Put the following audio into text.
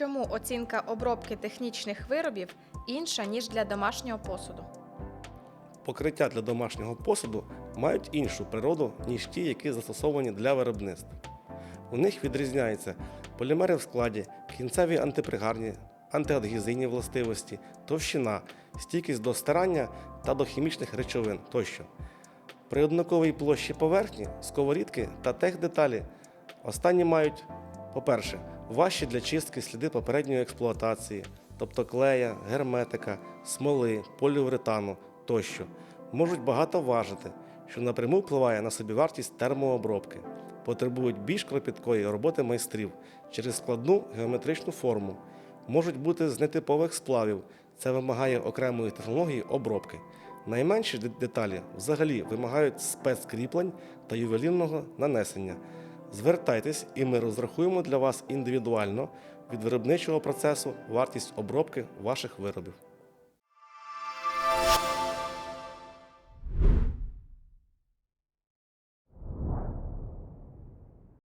Чому оцінка обробки технічних виробів інша, ніж для домашнього посуду? Покриття для домашнього посуду мають іншу природу, ніж ті, які застосовані для виробництва. У них відрізняються полімери в складі, кінцеві антипригарні, антиадгезійні властивості, товщина, стійкість до стирання та до хімічних речовин тощо. При однаковій площі поверхні, сковорідки та техдеталі останні мають, по-перше, важчі для чистки сліди попередньої експлуатації, тобто клея, герметика, смоли, поліуретану тощо, можуть багато важити, що напряму впливає на собівартість термообробки, потребують більш кропіткої роботи майстрів через складну геометричну форму, можуть бути з нетипових сплавів, це вимагає окремої технології обробки. Найменші деталі взагалі вимагають спецкріплень та ювелірного нанесення. Звертайтесь, і ми розрахуємо для вас індивідуально від виробничого процесу вартість обробки ваших виробів.